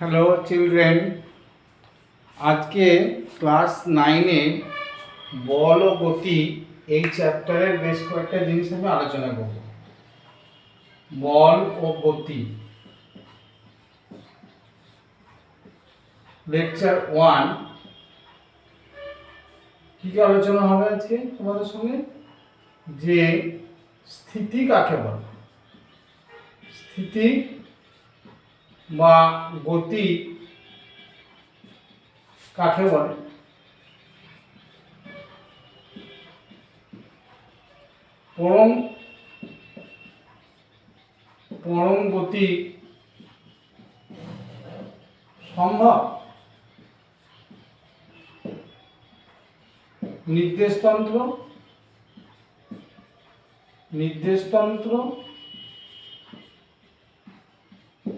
Hello children আজকে class নাইনে বল ও গতি এই চ্যাপ্টারের বেশ কয়েকটা জিনিস আমি আলোচনা করব। বল ও গতি। লেকচার ওয়ান কী কী আলোচনা হবে আজকে তোমাদের সঙ্গে? যে স্থিতি কাকে বলে? স্থিতি বা গতি কাকে বলে পরম পরম গতি সম্ভব। নির্দেশতন্ত্র নির্দেশতন্ত্র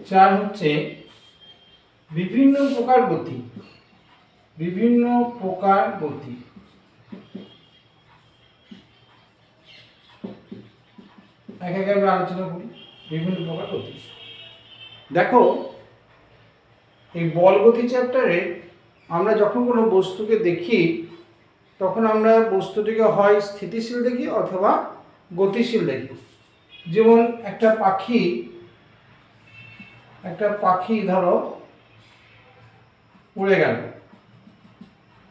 চার হচ্ছে বিভিন্ন প্রকার গতি। বিভিন্ন প্রকার গতি। এক একে আমরা আলোচনা করি বিভিন্ন প্রকার গতি। দেখো, এই বল গতি চ্যাপ্টারে আমরা যখন কোনো বস্তুকে দেখি, তখন আমরা বস্তুটিকে হয় স্থিতিশীল দেখি অথবা গতিশীল দেখি। যেমন একটা পাখি একটা পাখি ধরো, উড়ে গেল।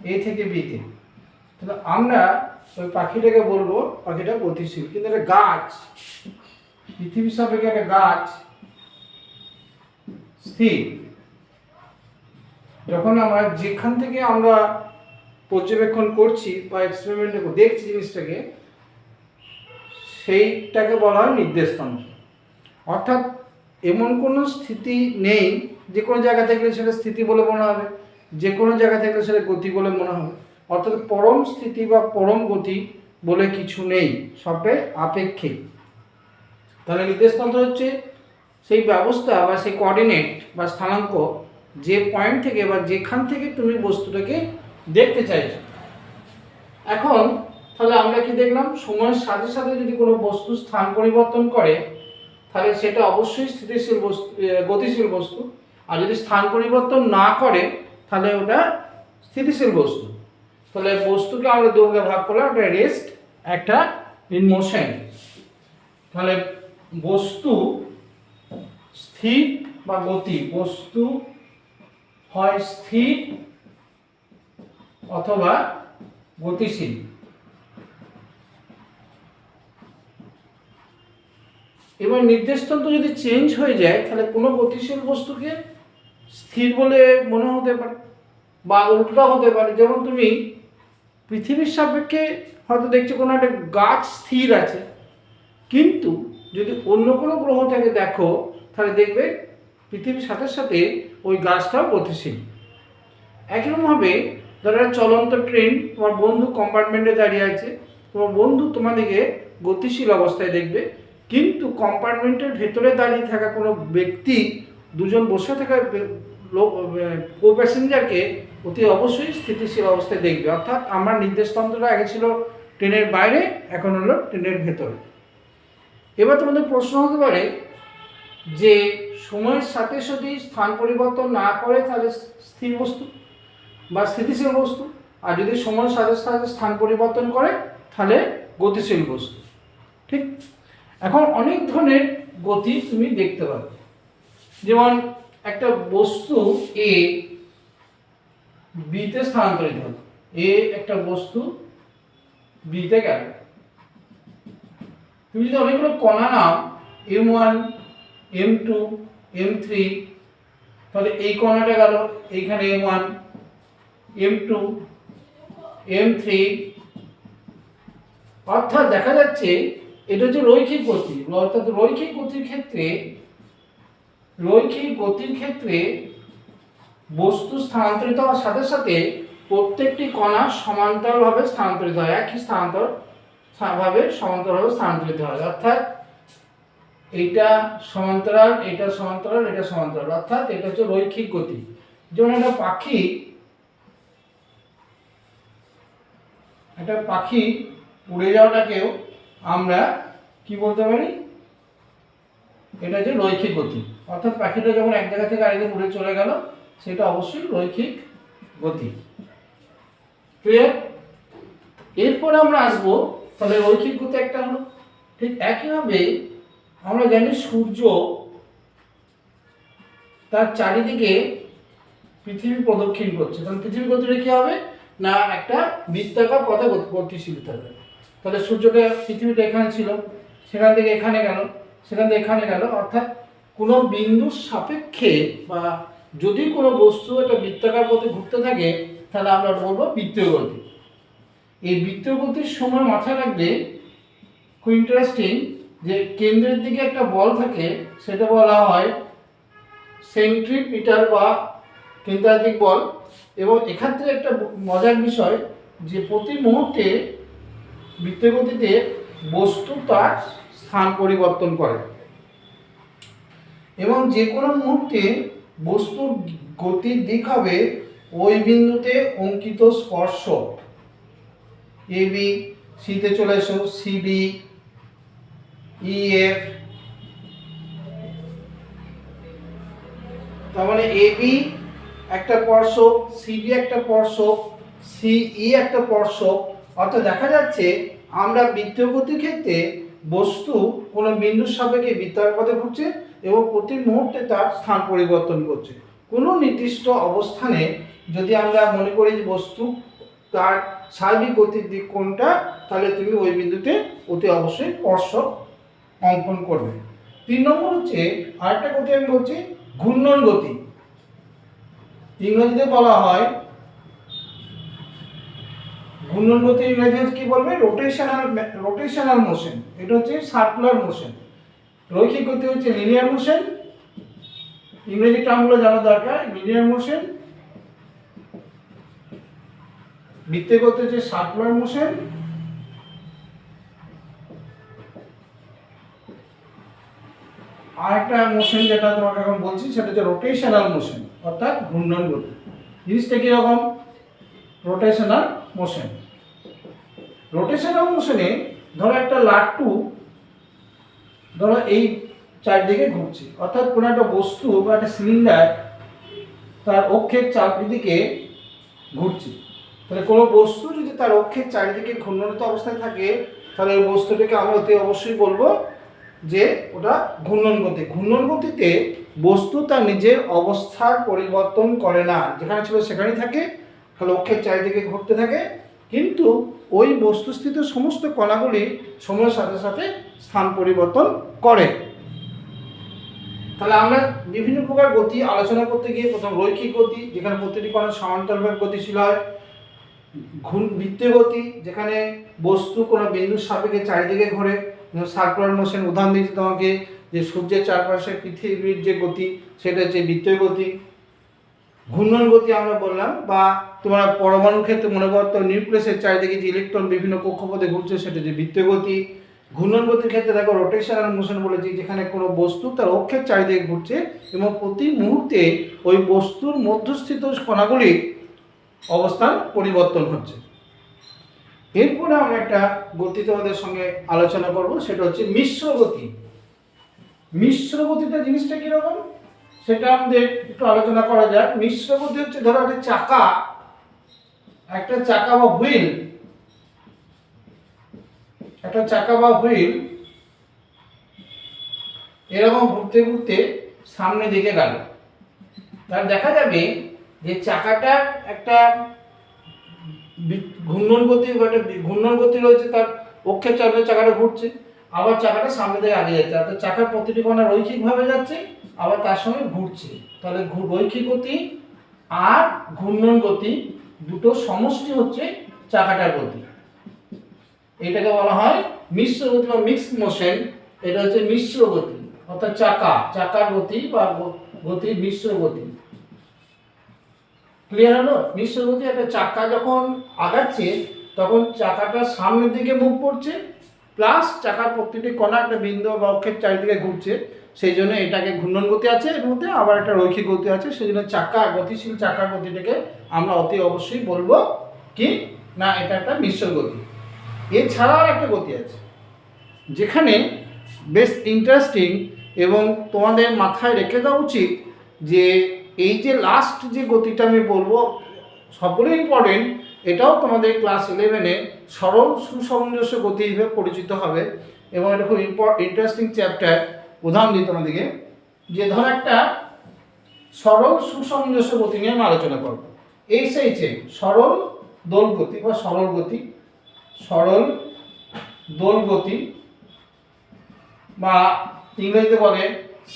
এ থেকে বিতে তাহলে আমরা ওই পাখিটাকে বলব, পাখিটা গতিশীল। কিন্তু একটা গাছ। পৃথিবীর সাপেক্ষে একটা গাছ। স্থির। যখন আমরা যেখান থেকে আমরা পর্যবেক্ষণ করছি বা এক্সপেরিমেন্ট দেখছি জিনিসটাকে, সেইটাকে বলা হয় নির্দেশতন্ত্র অর্থাৎ এমন কোনো স্থিতি নেই যে কোনো জায়গা থাকলে সেটা স্থিতি বলে মনে হবে, যে কোনো জায়গা থাকলে সেটা গতি বলে মনে হবে। অর্থাৎ পরম স্থিতি বা পরম গতি বলে কিছু নেই সবে আপেক্ষিক। তাহলে নির্দেশতন্ত্র হচ্ছে সেই ব্যবস্থা বা সেই কোঅর্ডিনেট বা স্থানাঙ্ক যে পয়েন্ট থেকে বা যেখান থেকে তুমি বস্তুটাকে দেখতে চাইছো। এখন তাহলে আমরা কি দেখলাম? সময়ের সাথে সাথে যদি কোনো বস্তু স্থান পরিবর্তন করে তাহলে সেটা অবশ্যই স্থিতিশীল বস্তু গতিশীল বস্তু। আর যদি স্থান পরিবর্তন না করে, তাহলে ওটা স্থিতিশীল বস্তু। তাহলে বস্তুকে আমরা দুভাগে ভাগ করলাম, একটা রেস্ট একটা ইন মোশন তাহলে বস্তু স্থির বা গতি, বস্তু হয় স্থির অথবা গতিশীল। এবার নির্দেশতন্ত্র যদি চেঞ্জ হয়ে যায়, তাহলে কোনো গতিশীল বস্তুকে স্থির বলে মনে হতে পারে বা উল্টা হতে পারে। যেমন তুমি পৃথিবীর সাপেক্ষে হয়তো দেখছ কোনো একটা গাছ স্থির আছে, কিন্তু যদি অন্য কোনো গ্রহ থেকে দেখো, তাহলে দেখবে পৃথিবীর সাথে সাথে ওই গাছটাও গতিশীল। একইরকমভাবে ধরো একটা চলন্ত ট্রেন তোমার বন্ধু কম্পার্টমেন্টে দাঁড়িয়ে আছে, তোমার বন্ধু তোমাদেরকে গতিশীল অবস্থায় দেখবে। কিন্তু কম্পার্টমেন্টের ভেতরে দাঁড়িয়ে থাকা কোনো ব্যক্তি দুজন বসে থাকা কো প্যাসেঞ্জারকে অতি অবশ্যই স্থিতিশীল অবস্থায় দেখবে। অর্থাৎ আমার নির্দেশতন্ত্রটা আগে ছিল ট্রেনের বাইরে, এখন হলো ট্রেনের ভেতরে। এবার তোমাদের প্রশ্ন হতে পারে যে সময়ের সাথে সাথে স্থান পরিবর্তন না করে তাহলে স্থির বস্তু বা স্থিতিশীল বস্তু। আর যদি সময়ের সাথে সাথে স্থান পরিবর্তন করে, তাহলে গতিশীল বস্তু। ঠিক? এখন অনেক ধরনের গতি তুমি দেখতে পাবে। যেমন একটা বস্তু এ বিতে স্থানান্তরিত হলো। এ একটা বস্তু বিতে গেল। তুমি যদি অনেকগুলো কণা নাও M one M two M three তাহলে এই কণাটা গেল, এইখানে M one M two M three অর্থাৎ দেখা যাচ্ছে এটা হচ্ছে রৈখিক গতি, অর্থাৎ রৈখিক গতির ক্ষেত্রে, রৈখিক গতির ক্ষেত্রে বস্তু স্থানান্তরিত হওয়ার সাথে সাথে প্রত্যেকটি কণা সমান্তরালভাবে স্থানান্তরিত হয়, একই স্থানান্তর ভাবে সমান্তরালভাবে স্থানান্তরিত হয়, অর্থাৎ এইটা সমান্তরাল, এটা সমান্তরাল এটা সমান্তরাল, অর্থাৎ এটা হচ্ছে রৈখিক গতি। যেমন একটা পাখি একটা পাখি উড়ে যাওয়াটাকেও আমরা কি বলতে পারি? এটা হচ্ছে রৈখিক গতি। অর্থাৎ পাখিটা যখন এক জায়গা থেকে আরেক উড়ে চলে গেল সেটা অবশ্যই রৈখিক গতি। ক্লিয়ার এরপরে আমরা আসব তাহলে রৈখিক গতি একটা হলো। ঠিক একইভাবে আমরা জানি সূর্য তার চারিদিকে পৃথিবী প্রদক্ষিণ করছে। তাহলে পৃথিবী গতিটা কি হবে? না একটা বৃত্তাকার পথে গতি- গতিশীল হবে। তাহলে সূর্যটা পৃথিবীটা এখানে ছিল, সেখান থেকে এখানে গেল, সেখান থেকে এখানে গেল, অর্থাৎ কোনো বিন্দুর সাপেক্ষে বা যদি কোনো বস্তু একটা বৃত্তাকার পথে ঘুরতে থাকে, তাহলে আমরা বলব বৃত্তীয় এই বৃত্তীয় সময় মাথায় রাখবে, খুব ইন্টারেস্টিং যে কেন্দ্রের দিকে একটা বল থাকে, সেটা বলা হয় সেন্ট্রিপিটাল বা কেন্দ্রাধিক বল, এবং থেকে একটা মজার বিষয় যে প্রতি মুহূর্তে বৃত্তীয় গতিতে বস্তু তার স্থান পরিবর্তন করে। এবং যে কোনো মুহূর্তে বস্তুর গতির দিক হবে ওই বিন্দুতে অঙ্কিত স্পর্শ। এ বি সিতে চলে এসো সিডি ই, এফ। তার মানে এ বি একটা স্পর্শক সিডি একটা স্পর্শক সিই একটা স্পর্শক অর্থাৎ দেখা যাচ্ছে আমরা বৃত্তীয় গতির ক্ষেত্রে বস্তু কোনো বিন্দুর সাপেক্ষে বৃত্তাকার পথে ঘুরছে এবং প্রতি মুহূর্তে তার স্থান পরিবর্তন করছে। কোনো নির্দিষ্ট অবস্থানে যদি আমরা মনে করি যে বস্তু তার স্বাভাবিক গতির দিক কোনটা, তাহলে তুমি ওই বিন্দুতে অতি অবশ্যই স্পর্শক অঙ্কন করবে। তিন নম্বর হচ্ছে আরেকটা গতি আমি বলছি, ঘূর্ণন গতি। ইংরেজিতে বলা হয় ঘূর্ণন গতি ইংরেজি কি বলবে? রোটেশনাল রোটেশনাল মোশন এটা হচ্ছে সার্কুলার মোশন রৈখিক গতি হচ্ছে লিনিয়ার মোশন ইংরেজি টার্মগুলো জানা দরকার লিনিয়ার মোশন বৃত্তীয় গতি হচ্ছে সার্কুলার মোশন আর একটা মোশন যেটা তোমাকে এখন বলছি, সেটা হচ্ছে রোটেশনাল মোশন অর্থাৎ ঘূর্ণন গতি। জিনিসটা কীরকম? রোটেশনাল মোশন রোটেশনাল মোশনে ধরো একটা লাট্টু, ধরো এই চারদিকে ঘুরছে। অর্থাৎ কোনো একটা বস্তু বা একটা সিলিন্ডার তার অক্ষের চারদিকে ঘুরছে। তাহলে কোনো বস্তু যদি তার অক্ষের চারিদিকে ঘূর্ণনিত অবস্থায় থাকে, তাহলে ওই বস্তুটাকে আমরা অতি অবশ্যই বলব যে ওটা ঘূর্ণন গতি। ঘূর্ণন গতিতে বস্তু তার নিজের অবস্থার পরিবর্তন করে না। যেখানে ছিল সেখানেই থাকে, তাহলে অক্ষের চারিদিকে ঘুরতে থাকে কিন্তু ওই বস্তুস্থিত সমস্ত কণাগুলি সময়ের সাথে সাথে স্থান পরিবর্তন করে। তাহলে আমরা বিভিন্ন প্রকার গতি আলোচনা করতে গিয়ে প্রথম রৈখিক গতি, যেখানে প্রতিটি কণা সমান্তরালভাবে গতিশীল হয়, ঘূর্ণ বৃত্তীয় গতি, যেখানে বস্তু কোনো বিন্দুর সাপেক্ষে চারিদিকে ঘোরে সার্কুলার মোশন উদাহরণ দিয়েছি তোমাকে, যে সূর্যের চারপাশে পৃথিবীর যে গতি, সেটা হচ্ছে বৃত্তীয় গতি। ঘূর্ণন গতি আমরা বললাম বা তোমরা পরমাণুর ক্ষেত্রে মনে করতো নিউক্লিয়াসের চারিদিকে যে ইলেকট্রন বিভিন্ন কক্ষপথে ঘুরছে, সেটা যে বৃত্তীয় গতি, ঘূর্ণন গতির ক্ষেত্রে দেখো রোটেশনাল মোশন বলেছি যেখানে কোনো বস্তু তার অক্ষের চারিদিকে ঘুরছে এবং প্রতি মুহূর্তে ওই বস্তুর মধ্যস্থিত কণাগুলি অবস্থান পরিবর্তন হচ্ছে। এরপরে আমরা একটা গতি তোমাদের সঙ্গে আলোচনা করব, সেটা হচ্ছে মিশ্র গতি। মিশ্র গতিটা জিনিসটা কীরকম? সেটা আমাদের একটু আলোচনা করা যাক। মিশ্র গতি হচ্ছে ধরো একটা চাকা একটা চাকা বা হুইল, একটা চাকা বা হুইল এরকম ঘুরতে ঘুরতে সামনে দিকে গেল। তার দেখা যাবে যে চাকাটা একটা ঘূর্ণন গতি ঘূর্ণন গতি রয়েছে, তার অক্ষের চাপে চাকাটা ঘুরছে। আবার চাকাটা সামনে দিকে আগে যাচ্ছে, অর্থাৎ চাকার প্রতিটি কণা রৈখিকভাবে যাচ্ছে, আবার তার সঙ্গে ঘুরছে। তাহলে রৈখিক গতি আর ঘূর্ণন গতি দুটো সমষ্টি হচ্ছে চাকাটার গতি। এটাকে বলা হয় মিশ্র গতি বা মিক্সড মোশন এটা হচ্ছে মিশ্র গতি, অর্থাৎ চাকা, চাকার গতি বা গতি মিশ্র গতি। ক্লিয়ার হলো? মিশ্র গতি একটা চাকা যখন আগাচ্ছে, তখন চাকাটা সামনের দিকে মুভ করছে প্লাস চাকার প্রতিটি কণা একটা বিন্দু বা অক্ষের চারিদিকে ঘুরছে। সেই জন্য এটাকে ঘূর্ণন গতি আছে এর মধ্যে আবার একটা রৈখিক গতি আছে, সেই জন্য চাকা, গতিশীল চাকার গতিটাকে আমরা অতি অবশ্যই বলব কি? না, এটা একটা মিশ্র গতি। এছাড়াও একটা গতি আছে, যেখানে বেশ ইন্টারেস্টিং এবং তোমাদের মাথায় রেখে দেওয়া উচিত যে এই যে লাস্ট যে গতিটা আমি বলব সকলেই ইম্পর্টেন্ট এটাও তোমাদের ক্লাস ইলেভেনে সরল সুসামঞ্জস্য গতি হিসেবে পরিচিত হবে এবং এটা খুব ইন্টারেস্টিং চ্যাপ্টার উদাহরণ দিই তোমাদেরকে, যে ধর একটা সরল সুসামঞ্জস্য গতি নিয়ে আমি আলোচনা করব। এই সেইছে সরল দোল গতি বা সরল গতি, সরল দোল গতি বা ইংরেজিতে বলে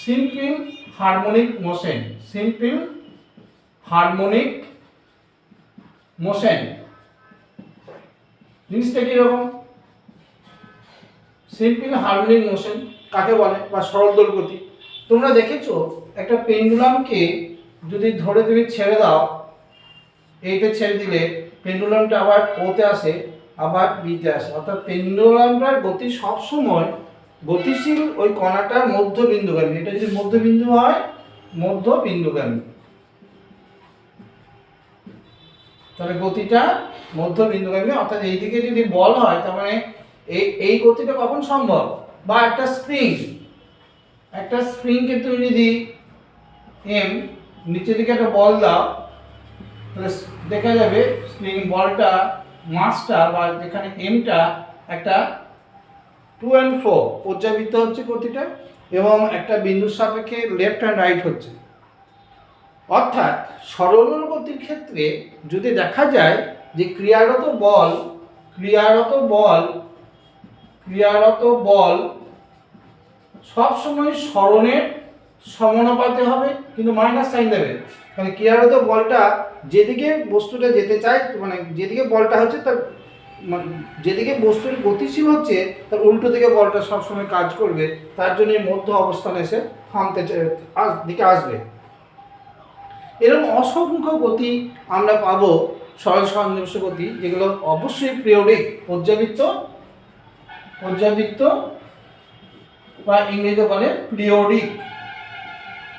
simple harmonic motion simple harmonic motion জিনিসটা কীরকম? সিম্পল হারমোনিক মোশন কাকে বলে বা সরল দোল গতি তোমরা দেখেছ, একটা পেন্ডুলামকে যদি ধরে তুমি ছেড়ে দাও এইতে ছেড়ে দিলে পেন্ডুলামটা আবার ওতে আসে, আবার বিতে আসে। অর্থাৎ পেন্ডুলামটার গতি সবসময় গতিশীল ওই কণাটার মধ্যবিন্দুগামী। এটা যদি মধ্যবিন্দু হয়, মধ্যবিন্দুগামী। তাহলে গতিটা মধ্যবিন্দুগামী। অর্থাৎ এইদিকে যদি বল হয়, তার মানে এই এই গতিটা কখন সম্ভব? বা একটা স্প্রিং একটা স্প্রিংকে তুমি যদি এম নিচের দিকে একটা বল দাও, তাহলে দেখা যাবে স্প্রিং বলটা মাসটা বা যেখানে এমটা একটা টু অ্যান্ড ফ্রো পর্যাবৃত্ত হচ্ছে প্রতিটা এবং একটা বিন্দুর সাপেক্ষে লেফট অ্যান্ড রাইট হচ্ছে। অর্থাৎ সরল গতির ক্ষেত্রে যদি দেখা যায় যে ক্রিয়ারত বল ক্রিয়ারত বল ক্রিয়ারত বল সবসময় স্মরণের সমানুপাতে হবে, কিন্তু মাইনাস সাইন দেবে। মানে ক্রিয়ারত বলটা যেদিকে বস্তুটা যেতে চায় মানে যেদিকে বলটা হচ্ছে তার মানে যেদিকে বস্তুর গতিশীল হচ্ছে, তার উল্টো দিকে বলটা সবসময় কাজ করবে। তার জন্য মধ্য অবস্থানে এসে থামতে দিকে আসবে। এরকম অসংখ্য গতি আমরা পাবো সরল সামঞ্জস্য গতি, যেগুলো অবশ্যই পিরিয়ডিক পর্যাবৃত্ত পর্যাবৃত্ত বা ইংরেজিতে বলে পিরিয়ডিক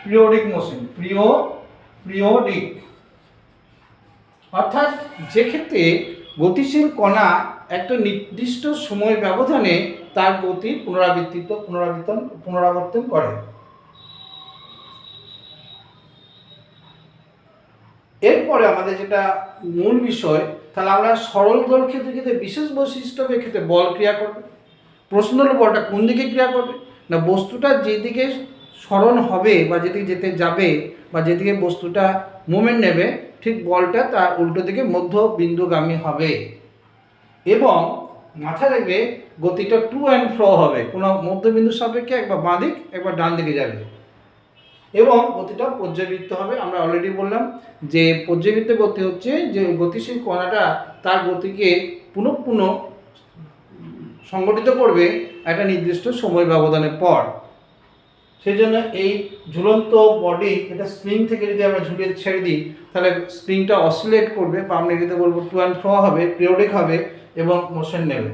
পিরিয়ডিক মোশন প্রিয় পিরিয়ডিক অর্থাৎ যে ক্ষেত্রে গতিশীল কণা একটা নির্দিষ্ট সময় ব্যবধানে তার গতি পুনরাবৃত্তিত পুনরাবর্তন পুনরাবর্তন করে। এরপরে আমাদের যেটা মূল বিষয়, তাহলে আমরা সরল দল ক্ষেত্রে ক্ষেত্রে বিশেষ বৈশিষ্ট্য ক্ষেত্রে বল ক্রিয়া করবে। প্রশ্ন হলো বলটা কোন দিকে ক্রিয়া করবে? না বস্তুটা যেদিকে স্মরণ হবে বা যেদিকে যেতে যাবে বা যেদিকে বস্তুটা মুভমেন্ট নেবে, ঠিক বলটা তার উল্টো দিকে মধ্য বিন্দুগামী হবে। এবং মাথা রাখবে গতিটা টু অ্যান্ড ফ্রো হবে। কোনো মধ্যবিন্দু সাপেক্ষে একবার বাঁ দিক, একবার ডান দিকে যাবে। এবং গতিটা পর্যাবৃত্ত হবে। আমরা অলরেডি বললাম যে পর্যাবৃত্ত গতি হচ্ছে যে গতিশীল কণাটা তার গতিকে পুনঃ পুনঃ সংগঠিত করবে একটা নির্দিষ্ট সময় ব্যবধানের পর। সেই জন্য এই ঝুলন্ত বডি এটা স্প্রিং থেকে যদি আমরা ঝুলিয়ে ছেড়ে দিই, তাহলে স্প্রিংটা অসিলেট করবে আমরা যদি বলব টু অ্যান্ড ফ্রো হবে পিরিয়ডিক হবে এবং মোশন নেবে।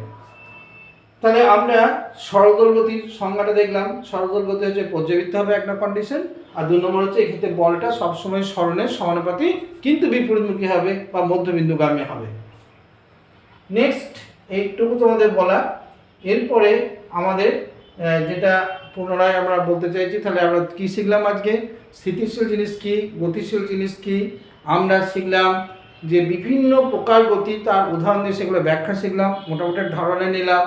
তাহলে আমরা সরলদল গতির সংজ্ঞাটা দেখলাম। সরলদল গতি হচ্ছে পর্যাবৃত্ত হবে একটা কন্ডিশন আর দু নম্বর হচ্ছে এক্ষেত্রে বলটা সবসময় স্মরণের সমানুপাতি, কিন্তু বিপরীতমুখী হবে বা মধ্যবিন্দুগামী হবে। নেক্সট এইটুকু তোমাদের বলা এরপরে আমাদের যেটা পুনরায় আমরা বলতে চাইছি, তাহলে আমরা কি শিখলাম আজকে? স্থিতিশীল জিনিস কি? গতিশীল জিনিস কি? আমরা শিখলাম যে বিভিন্ন প্রকার গতি, তার উদাহরণ দিয়ে সেগুলো ব্যাখ্যা শিখলাম, মোটামুটি ধারণা নিলাম।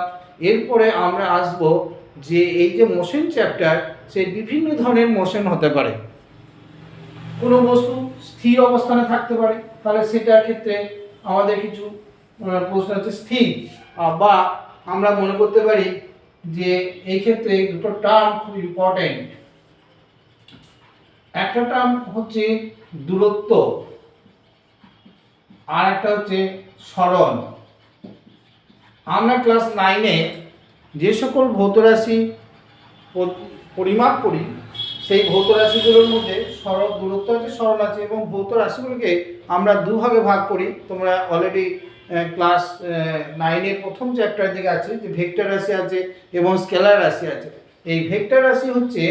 এরপরে আমরা আসব যে এই যে মোশন চ্যাপ্টার সেই বিভিন্ন ধরনের মোশন হতে পারে। কোনো বস্তু স্থির অবস্থানে থাকতে পারে, তাহলে সেটার ক্ষেত্রে আমাদের কিছু প্রশ্ন হচ্ছে স্থির বা আমরা মনে করতে পারি যে এই ক্ষেত্রে দুটো টার্ম খুব ইম্পর্টেন্ট একটা টার্ম হচ্ছে দূরত্ব, আর একটা হচ্ছে স্মরণ। আমরা ক্লাস নাইনে যে সকল ভৌত রাশি পরিমাপ করি, সেই ভৌত রাশিগুলোর মধ্যে সরল দূরত্ব আছে সরল আছে, এবং ভৌত রাশিগুলোকে আমরা দুভাগে ভাগ করি। তোমরা অলরেডি ক্লাস নাইনের প্রথম চ্যাপ্টার দিকে আছে, যে ভেক্টর রাশি আছে এবং স্কেলার রাশি আছে। এই ভেক্টর রাশি হচ্ছে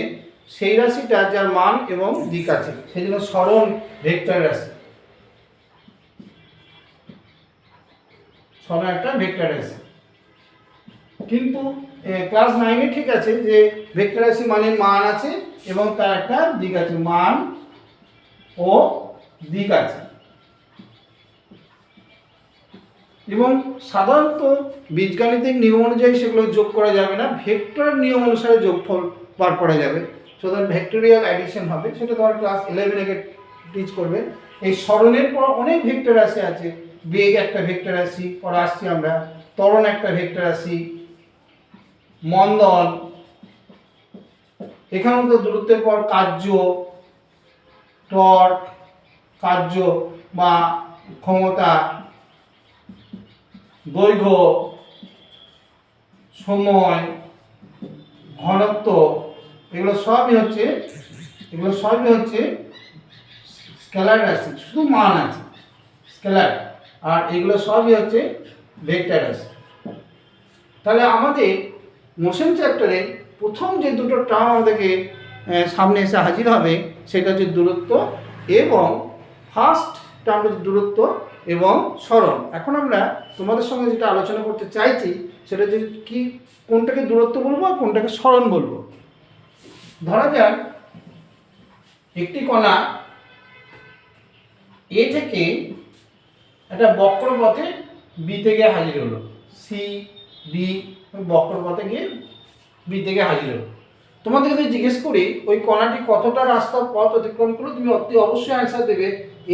সেই রাশিটা যার মান এবং দিক আছে, সেই জন্য সরল ভেক্টর রাশি। সরল একটা ভেক্টর রাশি। কিন্তু ক্লাস নাইনে ঠিক আছে যে ভেক্টর রাশি মানে মান আছে এবং তার একটা দিক আছে, মান ও দিক আছে। এবং সাধারণত বীজগাণিতিক নিয়ম অনুযায়ী সেগুলো যোগ করা যাবে না, ভেক্টর নিয়ম অনুসারে যোগফল বার করা যাবে। সুতরাং ভেক্টোরিয়াল অ্যাডিশন হবে, সেটা তোমার ক্লাস ইলেভেনে টিচ করবে। এই স্মরণের পর অনেক ভেক্টর রাশি আছে। বেগ একটা ভেক্টর রাশি পরে আসছি আমরা। তরণ একটা ভেক্টর রাশি মন্দন। এখানেও তো দূরত্বের পর কার্য, টর্ক, কার্য বা ক্ষমতা দৈর্ঘ্য, সময়, ঘনত্ব, এগুলো সবই হচ্ছে, এগুলো সবই হচ্ছে স্কেলার রাশি শুধু মান আছে, স্কেলার, আর এগুলো সবই হচ্ছে ভেক্টর রাশি তাহলে আমাদের মোশন চ্যাপ্টারে প্রথম যে দুটো টার্ম আমাদেরকে সামনে এসে হাজির হবে, সেটা হচ্ছে দূরত্ব এবং ফার্স্ট টার্ম হচ্ছে দূরত্ব এবং সরণ এখন আমরা তোমাদের সঙ্গে যেটা আলোচনা করতে চাইছি, সেটা যে কি, কোনটাকে দূরত্ব বলব আর কোনটাকে সরণ বলব? ধরা যাক, একটি কণা এ থেকে একটা বক্রপথে বি থেকে হাজির হলো। সি বি বক্রপথে গিয়ে বি থেকে হাজির হলো। তোমাদের যদি জিজ্ঞেস করি, ওই কণাটি কতটা রাস্তা পথ অতিক্রম করল, তুমি অতি অবশ্যই অ্যান্সার দেবে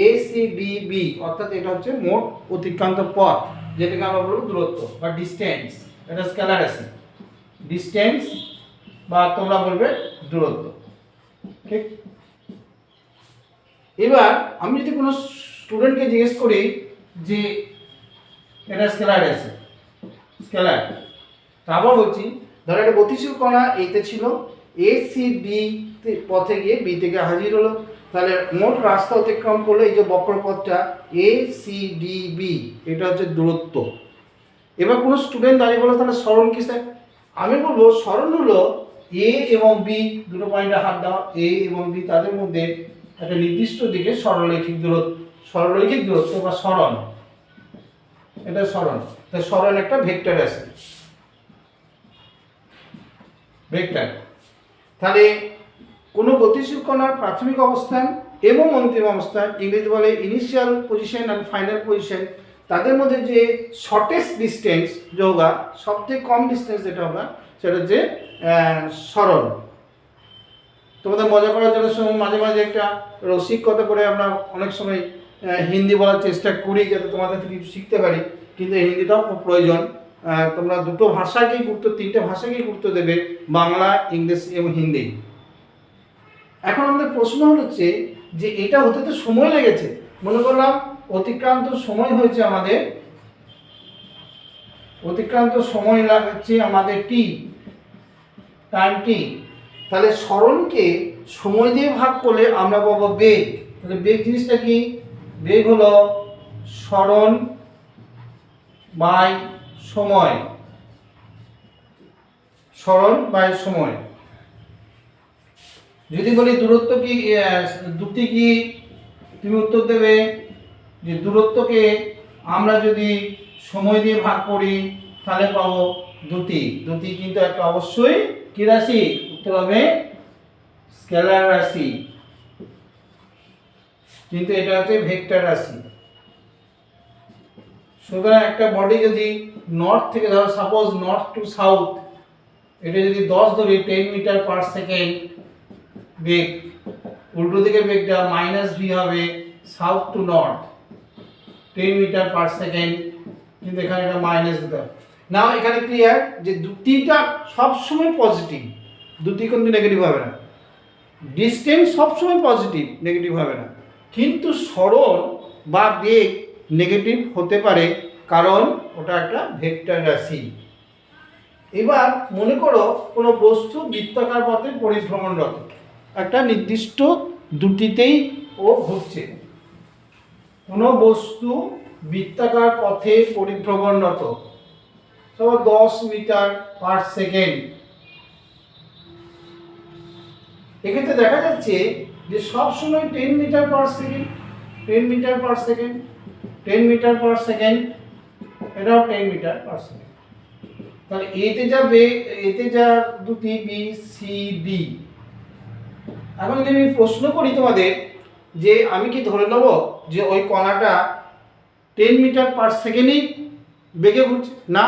এ সি বি বি অর্থাৎ এটা হচ্ছে মোট অতিক্রান্ত পথ, যেটাকে আমরা বলব দূরত্ব বা ডিস্টেন্স এটা স্কেলার আছে। ডিস্টেন্স বা তোমরা বলবে দূরত্ব। ঠিক এবার আমি যদি কোনো স্টুডেন্টকে জিজ্ঞেস করি যে এটা স্কেলার আছে স্কেলার তারপর বলছি, ধরো একটা গতিশীল কণা, এইতে ছিল এ সি ডি পথে গিয়ে বি থেকে হাজির হলো। তাহলে মোট রাস্তা অতিক্রম করল এই যে বক্রপথটা এ সি ডি বি এটা হচ্ছে দূরত্ব। এবার কোনো স্টুডেন্ট দাঁড়িয়ে বলো তাহলে স্মরণ কি স্যার? আমি বলব, স্মরণ হলো এ এবং বি দুটো পয়েন্টে হাত দেওয়া। এ এবং বি তাদের মধ্যে একটা নির্দিষ্ট দিকে সরলরৈখিক দূরত্ব সরলরৈখিক দূরত্ব বা স্মরণ। এটা স্মরণ। তাই সরণ একটা ভেক্টর আছে। ভেক্টর। তাহলে কোনো গতিশীল কণার প্রাথমিক অবস্থান এবং অন্তিম অবস্থান, ইংরেজি বলে initial position and final position তাদের মধ্যে যে শর্টেস্ট ডিস্টেন্স যোগা সবথেকে কম ডিস্টেন্স যেটা হোগা সেটা হচ্ছে সরল তোমাদের মজা করার জন্য সময় মাঝে মাঝে একটা রসিক কথা করে আমরা অনেক সময় হিন্দি বলার চেষ্টা করি যাতে তোমাদের থেকে কিছু শিখতে পারি, কিন্তু হিন্দিটাও প্রয়োজন। তোমরা দুটো ভাষাকেই গুরুত্ব, তিনটে ভাষাকেই গুরুত্ব দেবে, বাংলা ইংলিশ এবং হিন্দি। এখন আমাদের প্রশ্ন হচ্ছে যে এটা হতে তো সময় লেগেছে। মনে করলাম অতিক্রান্ত সময় হয়েছে আমাদের। অতিক্রান্ত সময় লাগছে আমাদের টি টাইম টি। তাহলে স্মরণকে সময় দিয়ে ভাগ করলে আমরা পাবো বেগ। তাহলে বেগ জিনিসটা কি? বেগ হলো স্মরণ বাই সময়। স্মরণ বাই সময়। যদি বলি দূরত্ব কি দুটি কি, তুমি উত্তর দেবে যে দূরত্বকে আমরা যদি সময় দিয়ে ভাগ করি, তাহলে পাবো দুটি। দুটি কিন্তু একটা অবশ্যই কি রাশি? উত্তর হবে স্কেলার রাশি। কিন্তু এটা হচ্ছে ভেক্টর রাশি। সুতরাং একটা বডি যদি নর্থ থেকে ধরো সাপোজ নর্থ টু সাউথ এটা যদি দশ ধরি টেন মিটার পার সেকেন্ড বেগ, উল্টো দিকে বেগটা মাইনাস ভি হবে south to north ten metre per second কিন্তু এখানে এটা মাইনাস দিতে হবে। নাও এখানে ক্লিয়ার যে দুটিটা সবসময় পজিটিভ দুটি কিন্তু নেগেটিভ হবে না। ডিস্টেন্স সবসময় পজিটিভ নেগেটিভ হবে না। কিন্তু সরল বা বেগ নেগেটিভ হতে পারে, কারণ ওটা একটা ভেক্টর রাশি। এবার মনে করো কোনো বস্তু বৃত্তাকার পথে পরিভ্রমণরত একটা নির্দিষ্ট দুটিতেই ও ঘুরছে। কোনো বস্তু বৃত্তাকার পথে পরিভ্রমণরত সব দশ মিটার পার সেকেন্ড। এক্ষেত্রে দেখা যাচ্ছে যে সব সময় ten metre per second ten metre per second. Ten metre per second এটাও টেন মিটার পার সেকেন্ড তাহলে এতে যা বেগ এতে যা দুটি বি সি ডি এখন যদি আমি প্রশ্ন করি তোমাদের যে আমি কি ধরে নেব যে ওই কণাটা টেন মিটার পার সেকেন্ডেই বেগে ঘুরছে? না,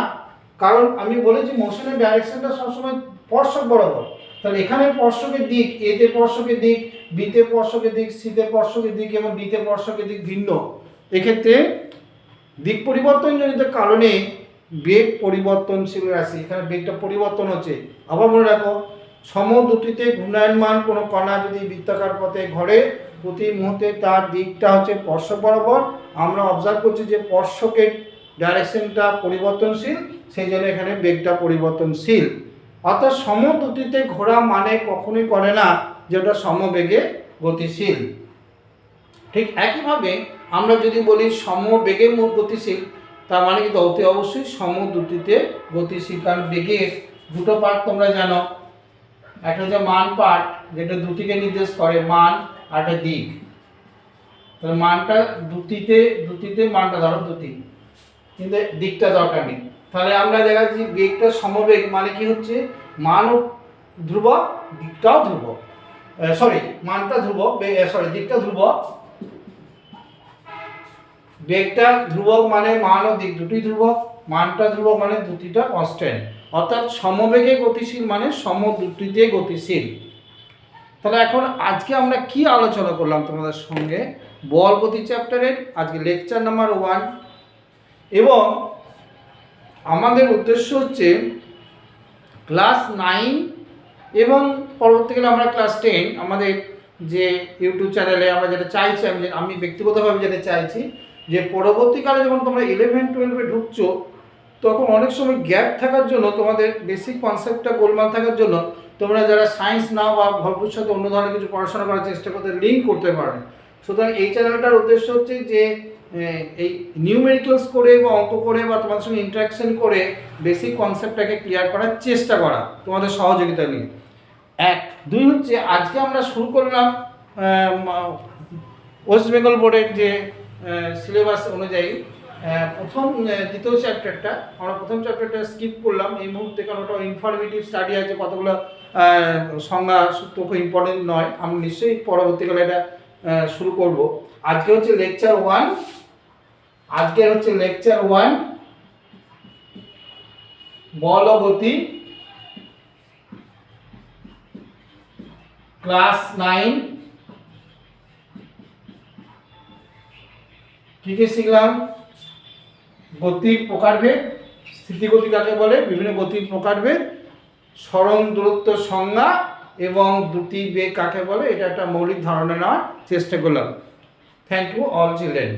কারণ আমি বলেছি মোশনের ডাইরেকশনটা সবসময় স্পর্শক বরাবর। তাহলে এখানে স্পর্শকের দিক এতে স্পর্শকের দিক বিতে স্পর্শকের দিক সিতে স্পর্শকের দিক এবং ডিতে স্পর্শকের দিক ভিন্ন। এক্ষেত্রে দিক পরিবর্তনজনিত কারণে বেগ পরিবর্তনশীল রাশি, এখানে বেগটা পরিবর্তন হচ্ছে। আবার মনে রাখো সম দুটিতে ঘূর্ণায়মান কোনো কণা যদি বৃত্তাকার পথে ঘরে, প্রতি মুহূর্তে তার দিকটা হচ্ছে স্পর্শক বরাবর। আমরা অবজার্ভ করছি যে স্পর্শকের ডাইরেকশনটা পরিবর্তনশীল, সেই জন্য এখানে বেগটা পরিবর্তনশীল। অর্থাৎ সম দুটিতে ঘোরা মানে কখনোই করে না যে ওটা সমবেগে গতিশীল। ঠিক একইভাবে আমরা যদি বলি সমবেগে মূল গতিশীল, তার মানে কিন্তু অতি অবশ্যই সম দুটিতে গতিশীল, কারণ বেগের দুটো পার্ট তোমরা জানো। একটা হচ্ছে মান পার্ট, যেটা দুটিকে নির্দেশ করে মান আর একটা দিক। তাহলে মানটা দুটিতে দুটিতে মানটা ধরো দুটি, কিন্তু দিকটা দরকার নেই। তাহলে আমরা দেখা যাচ্ছি বেগটা সমবেগ মানে কি হচ্ছে? মানও ধ্রুবক, দিকটাও ধ্রুবক। সরি মানটা ধ্রুবক সরি দিকটা ধ্রুবক বেগটা ধ্রুবক মানে মান ও দিক দুটি ধ্রুবক, মানটা ধ্রুবক মানে দুটিটা কনস্ট্যান্ট অর্থাৎ সমবেগে গতিশীল মানে সম দুটিতে গতিশীল। তাহলে এখন আজকে আমরা কি আলোচনা করলাম তোমাদের সঙ্গে? বল গতি চ্যাপ্টারের আজকে লেকচার নাম্বার ওয়ান এবং আমাদের উদ্দেশ্য হচ্ছে ক্লাস নাইন এবং পরবর্তীকালে আমরা ক্লাস টেন আমাদের যে ইউটিউব চ্যানেলে আমরা যেটা চাইছি, আমি আমি ব্যক্তিগতভাবে যেটা চাইছি যে পরবর্তীকালে যখন তোমরা ইলেভেন টুয়েলভে ঢুকছো, তখন অনেক সময় গ্যাপ থাকার জন্য, তোমাদের বেসিক কনসেপ্টটা গোলমাল থাকার জন্য, তোমরা যারা সায়েন্স নাও বা ভবিষ্যতে অন্য ধরনের কিছু পড়াশোনা করার চেষ্টা করতে লিঙ্ক করতে পারো। সুতরাং এই চ্যানেলটার উদ্দেশ্য হচ্ছে যে এই নিউমেরিক্যালস করে বা অঙ্ক করে বা তোমাদের সঙ্গে ইন্টারাকশন করে বেসিক কনসেপ্টটাকে ক্লিয়ার করার চেষ্টা করা, তোমাদের সহযোগিতা নিয়ে। এক। দুই হচ্ছে, আজকে আমরা শুরু করলাম ওয়েস্ট বেঙ্গল বোর্ডের যে সিলেবাস অনুযায়ী প্রথম দ্বিতীয় চ্যাপ্টারটা আমরা প্রথম চ্যাপ্টারটা স্কিপ করলাম। এই মুহূর্তে কারণ ওটা ইনফরমেটিভ স্টাডি আছে, কতগুলো সংজ্ঞা সূত্র খুব ইম্পর্টেন্ট নয়। আমি নিশ্চয়ই পরবর্তীকালে এটা শুরু করব। আজকে হচ্ছে লেকচার ওয়ান আজকে হচ্ছে লেকচার ওয়ান বল ও ক্লাস নাইন কি কি শিখলাম? গতির প্রকারভেদ, স্থিতিগতি কাকে বলে? বিভিন্ন গতির প্রকারভেদ স্মরণ দূরত্ব সংজ্ঞা এবং দুটি বেগ কাকে বলে? এটা একটা মৌলিক ধারণা নেওয়ার চেষ্টা করলাম। Thank you all children